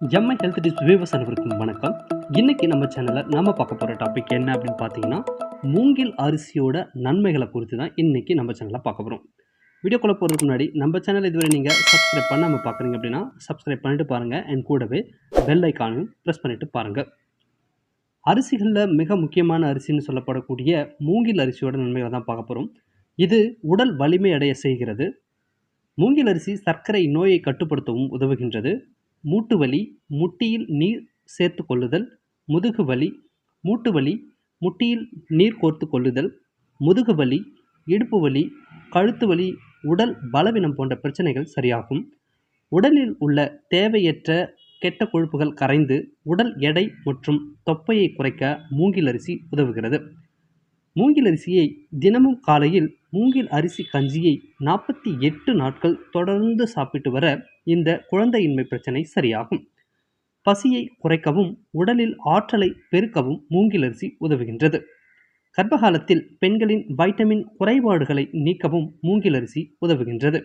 Mi health tips viewers அனைவருக்கும் வணக்கம். இன்னைக்கு நம்ம சேனலில் நம்ம பார்க்க போகிற டாபிக் என்ன அப்படின்னு பார்த்தீங்கன்னா மூங்கில் அரிசியோட நன்மைகளை குறித்து தான் இன்னைக்கு நம்ம சேனலில் பார்க்க போகிறோம் வீடியோக்குள்ளே போகிறதுக்கு முன்னாடி நம்ம சேனல் இதுவரை நீங்கள் சப்ஸ்கிரைப் பண்ணாமல் பார்க்குறீங்க அப்படின்னா சப்ஸ்கிரைப் பண்ணிட்டு பாருங்கள் அண்ட் கூடவே பெல் ஐக்கானையும் ப்ரெஸ் பண்ணிட்டு பாருங்கள் அரிசிகளில் மிக முக்கியமான அரிசின்னு சொல்லப்படக்கூடிய மூங்கில் அரிசியோட நன்மைகளை தான் பார்க்க போகிறோம் இது உடல் வலிமை அடைய செய்கிறது. மூங்கில் அரிசி சர்க்கரை நோயை கட்டுப்படுத்தவும் உதவுகின்றது. மூட்டு வலி முட்டியில் நீர் சேர்த்து கொள்ளுதல் முதுகு வலி மூட்டு வலி முட்டியில் நீர் கோர்த்து கொள்ளுதல் முதுகு வலி இடுப்பு வலி கழுத்து வலி உடல் பலவீனம் போன்ற பிரச்சனைகள் சரியாகும். உடலில் உள்ள தேவையற்ற கெட்ட கொழுப்புகள் கரைந்து உடல் எடை மற்றும் தொப்பையை குறைக்க மூங்கில் அரிசி உதவுகிறது. மூங்கில் அரிசியை தினமும் காலையில் மூங்கில் அரிசி கஞ்சியை நாற்பத்தி எட்டு நாட்கள் தொடர்ந்து சாப்பிட்டு வர இந்த குழந்தையின்மை பிரச்சனை சரியாகும். பசியை குறைக்கவும் உடலில் ஆற்றலை பெருக்கவும் மூங்கில் அரிசி உதவுகின்றது. கர்ப்பகாலத்தில் பெண்களின் வைட்டமின் குறைபாடுகளை நீக்கவும் மூங்கில் அரிசி உதவுகின்றது.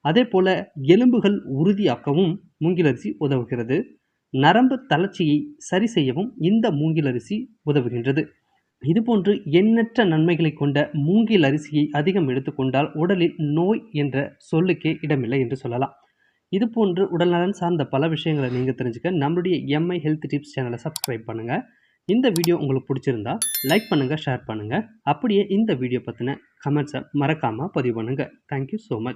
அதே போல எலும்புகள் உறுதியாக்கவும் மூங்கில் அரிசி உதவுகிறது. நரம்பு தளர்ச்சியை சரி செய்யவும் இந்த மூங்கில் அரிசி உதவுகின்றது. இதுபோன்று எண்ணற்ற நன்மைகளை கொண்ட மூங்கில் அரிசியை அதிகம் எடுத்துக்கொண்டால் உடலில் நோய் என்ற சொல்லுக்கே இடமில்லை என்று சொல்லலாம். இதுபோன்று உடல்நலன் சார்ந்த பல விஷயங்களை நீங்கள் தெரிஞ்சுக்க நம்மளுடைய எம்ஐ ஹெல்த் டிப்ஸ் சேனலை சப்ஸ்கிரைப் பண்ணுங்கள் இந்த வீடியோ உங்களுக்கு பிடிச்சிருந்தா லைக் பண்ணுங்கள் ஷேர் பண்ணுங்கள் அப்படியே இந்த வீடியோ பற்றின கமெண்ட்ஸை மறக்காமல் பதிவு பண்ணுங்கள் தேங்க்யூ ஸோ மச்